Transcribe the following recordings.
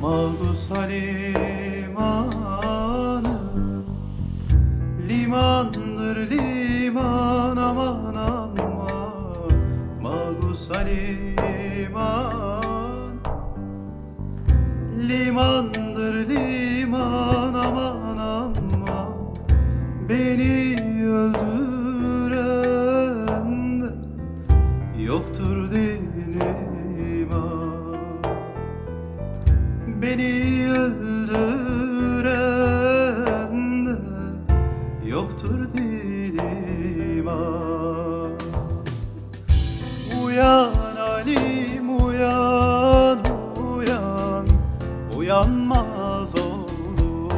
Magusa limanı Limandır liman aman aman. Magusa liman Limandır liman aman aman. Beni öldüren de yoktur Beni öldüren de yoktur din iman Uyan Alim uyan uyan Uyanmaz olur.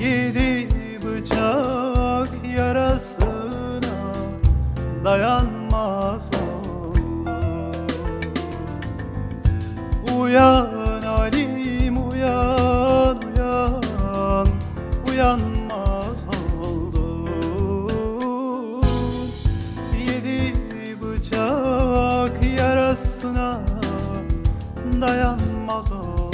Yedi bıçak yarasına Dayanmaz olur Uyan Alim uyan uyan. Uyanmaz oldun. Yedi bıçak yarasına Dayanmaz oldun